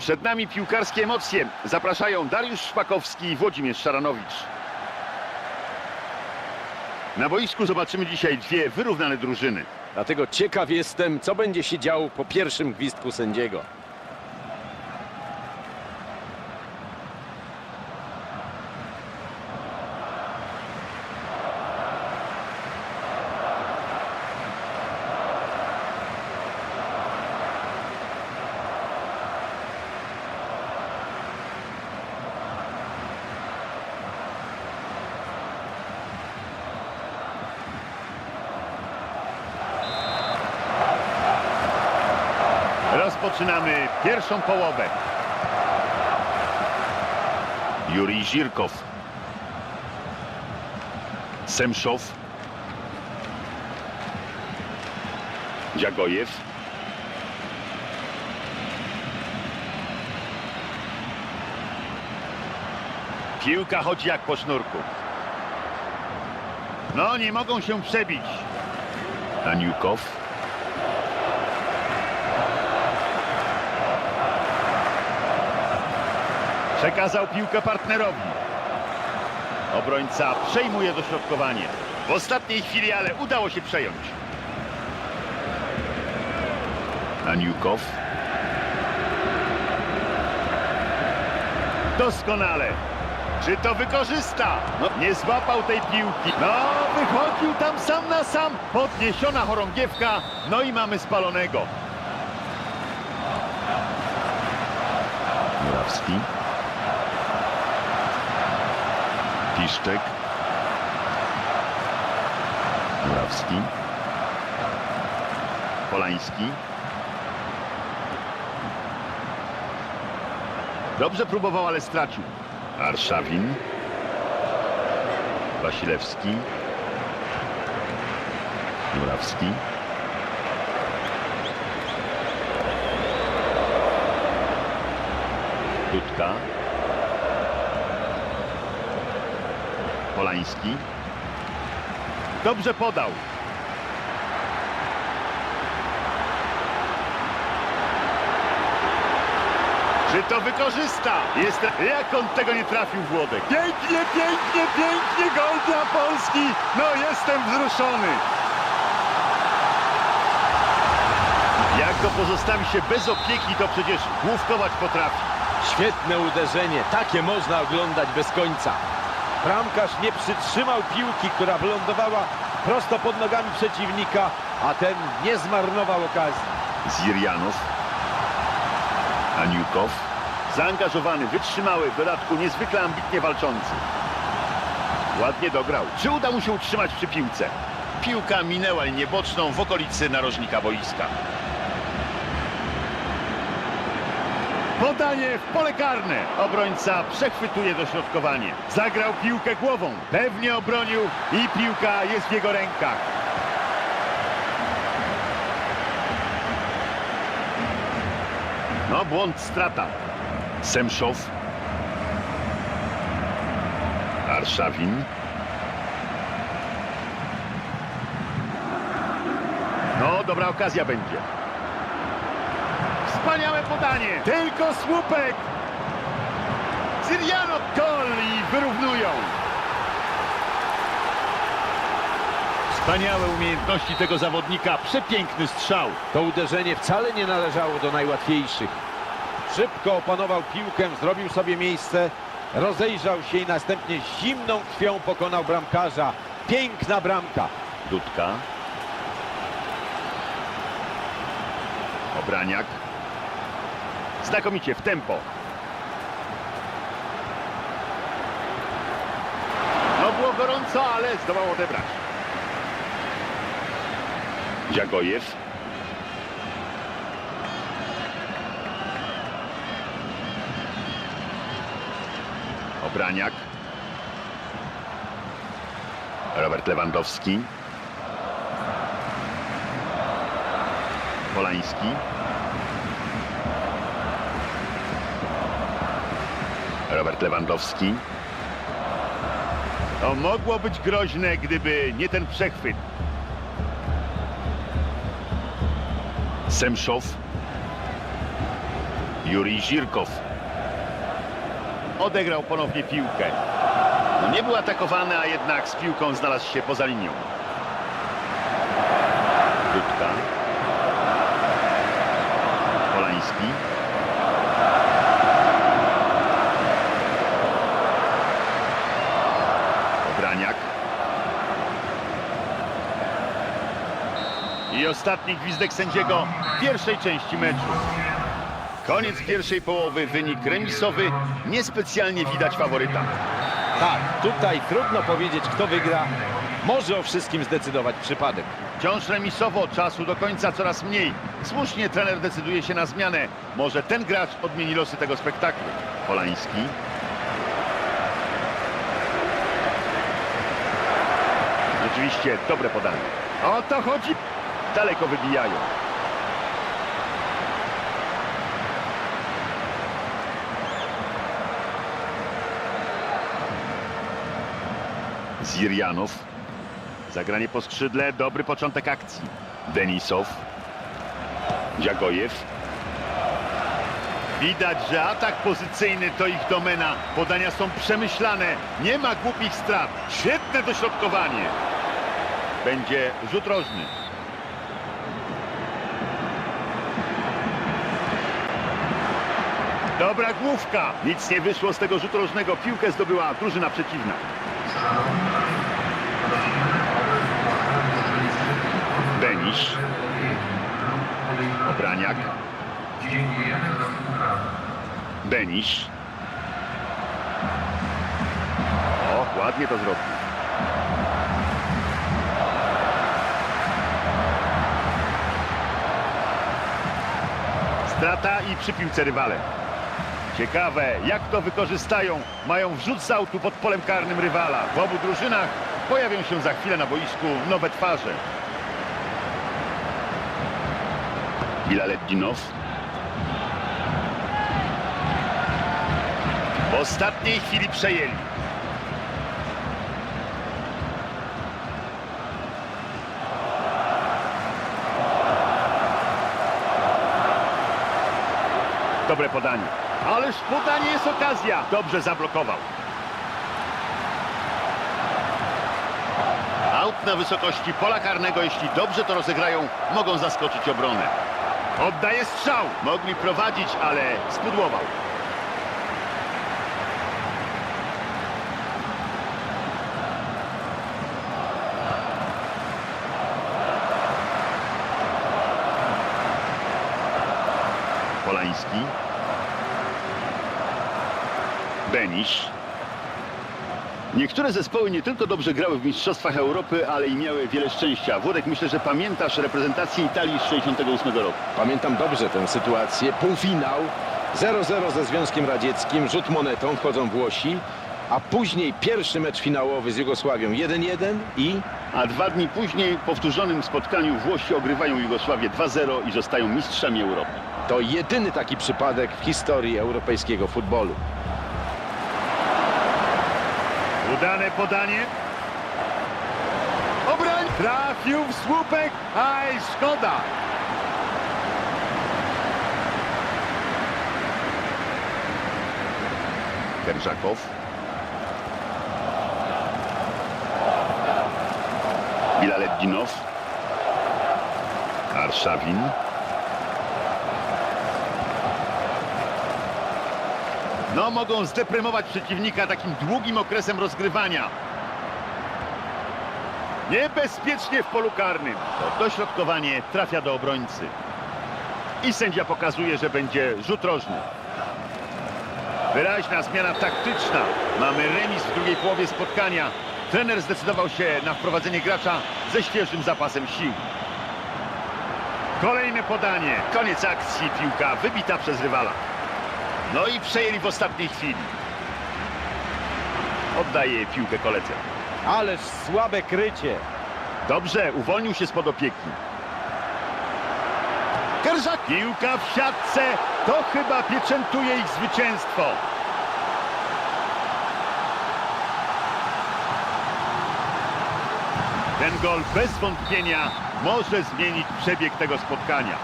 Przed nami piłkarskie emocje. Zapraszają Dariusz Szpakowski i Włodzimierz Szaranowicz. Na boisku zobaczymy dzisiaj dwie wyrównane drużyny. Dlatego ciekaw jestem, co będzie się działo po pierwszym gwizdku sędziego. Rozpoczynamy pierwszą połowę. Jurij Żirkow. Semszow. Dziagojew. Piłka chodzi jak po sznurku. No, nie mogą się przebić. Aniukow. Przekazał piłkę partnerowi. Obrońca przejmuje dośrodkowanie. W ostatniej chwili, ale udało się przejąć. Aniukow. Doskonale. Czy to wykorzysta? No, nie złapał tej piłki. No, wychodził tam sam na sam. Podniesiona chorągiewka. No i mamy spalonego. Murawski. Piszczek. Murawski. Polański. Dobrze próbował, ale stracił. Arszawin. Wasilewski. Murawski. Dudka. Polański. Dobrze podał. Czy to wykorzysta? Jest... Jak on tego nie trafił, Włodek? Pięknie, pięknie, pięknie, gol dla Polski! No, jestem wzruszony. Jak go pozostawi się bez opieki, to przecież główkować potrafi. Świetne uderzenie, takie można oglądać bez końca. Bramkarz nie przytrzymał piłki, która wylądowała prosto pod nogami przeciwnika, a ten nie zmarnował okazji. Zirjanow. Aniukow. Zaangażowany, wytrzymały, w dodatku niezwykle ambitnie walczący. Ładnie dograł. Czy uda mu się utrzymać przy piłce? Piłka minęła linię boczną w okolicy narożnika boiska. Podanie w pole karne. Obrońca przechwytuje dośrodkowanie. Zagrał piłkę głową. Pewnie obronił i piłka jest w jego rękach. No, błąd, strata. Semszow. Arszawin. No, dobra okazja będzie. Wspaniałe podanie. Tylko słupek. Cyriano gol i wyrównują. Wspaniałe umiejętności tego zawodnika. Przepiękny strzał. To uderzenie wcale nie należało do najłatwiejszych. Szybko opanował piłkę, zrobił sobie miejsce, rozejrzał się i następnie zimną krwią pokonał bramkarza. Piękna bramka. Dudka. Obraniak. Znakomicie w tempo. No było gorąco, ale zdołał odebrać. Dziagojew. Obraniak. Robert Lewandowski. Polański. Robert Lewandowski. To mogło być groźne, gdyby nie ten przechwyt. Semszow. Jurij Żirkow. Odegrał ponownie piłkę. No nie był atakowany, a jednak z piłką znalazł się poza linią. Krótka. Polański. Obraniak. I ostatni gwizdek sędziego pierwszej części meczu. Koniec pierwszej połowy, wynik remisowy, niespecjalnie widać faworyta. Tak, tutaj trudno powiedzieć, kto wygra. Może o wszystkim zdecydować przypadek. Wciąż remisowo, czasu do końca coraz mniej. Słusznie trener decyduje się na zmianę. Może ten gracz odmieni losy tego spektaklu. Polański. Rzeczywiście dobre podanie. O to chodzi. Daleko wybijają. Zirjanow. Zagranie po skrzydle, dobry początek akcji. Denisow. Dziagojew. Widać, że atak pozycyjny to ich domena. Podania są przemyślane. Nie ma głupich strat. Świetne dośrodkowanie. Będzie rzut rożny. Dobra główka. Nic nie wyszło z tego rzutu rożnego. Piłkę zdobyła drużyna przeciwna. Benisz. Obraniak. Benisz. O, ładnie to zrobił. Strata i przy piłce rywale. Ciekawe, jak to wykorzystają. Mają wrzut z autu pod polem karnym rywala. W obu drużynach pojawią się za chwilę na boisku nowe twarze. Bilaletdinow. W ostatniej chwili przejęli. Dobre podanie. Ależ podanie jest okazja. Dobrze zablokował. Aut na wysokości pola karnego, jeśli dobrze to rozegrają, mogą zaskoczyć obronę. Oddaje strzał. Mogli prowadzić, ale spudłował. Polański. Niektóre zespoły nie tylko dobrze grały w Mistrzostwach Europy, ale i miały wiele szczęścia. Włodek, myślę, że pamiętasz reprezentację Italii z 68 roku. Pamiętam dobrze tę sytuację. Półfinał 0-0 ze Związkiem Radzieckim, rzut monetą, wchodzą Włosi, a później pierwszy mecz finałowy z Jugosławią 1-1 i A dwa dni później w powtórzonym spotkaniu Włosi ogrywają Jugosławię 2-0 i zostają mistrzami Europy. to jedyny taki przypadek w historii europejskiego futbolu. Udane podanie. Obrań! Trafił w słupek, aj szkoda. Kerżakow. Bilaletdinow. Arszawin. No, mogą zdeprymować przeciwnika takim długim okresem rozgrywania. Niebezpiecznie w polu karnym. To dośrodkowanie trafia do obrońcy. I sędzia pokazuje, że będzie rzut rożny. Wyraźna zmiana taktyczna. Mamy remis w drugiej połowie spotkania. Trener zdecydował się na wprowadzenie gracza ze świeżym zapasem sił. Kolejne podanie. Koniec akcji. Piłka wybita przez rywala. No i przejęli w ostatniej chwili. Oddaje piłkę koledze. Ależ słabe krycie. Dobrze, uwolnił się spod opieki. Kerżak. Piłka w siatce. To chyba pieczętuje ich zwycięstwo. Ten gol bez wątpienia może zmienić przebieg tego spotkania.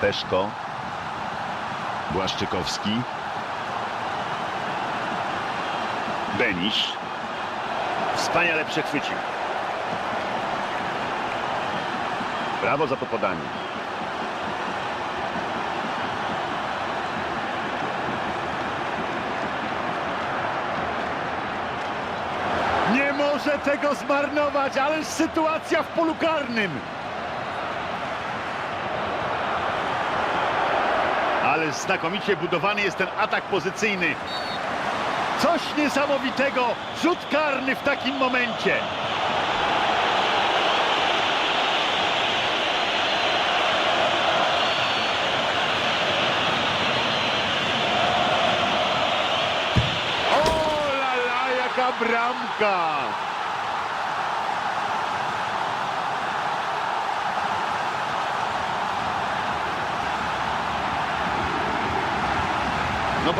Peszko. Błaszczykowski. Benisz. Wspaniale przechwycił. Brawo za to podanie. Nie może tego zmarnować, ależ sytuacja w polu karnym. Ale znakomicie budowany jest ten atak pozycyjny. Coś niesamowitego, rzut karny w takim momencie. O la la, jaka bramka!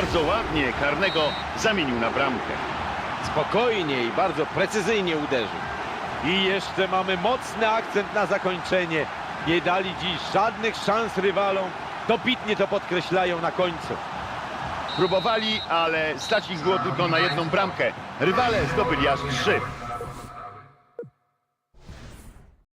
Bardzo ładnie, karnego zamienił na bramkę. Spokojnie i bardzo precyzyjnie uderzył. I jeszcze mamy mocny akcent na zakończenie. Nie dali dziś żadnych szans rywalom. Dobitnie to podkreślają na końcu. Próbowali, ale stać ich było tylko na jedną bramkę. Rywale zdobyli aż trzy.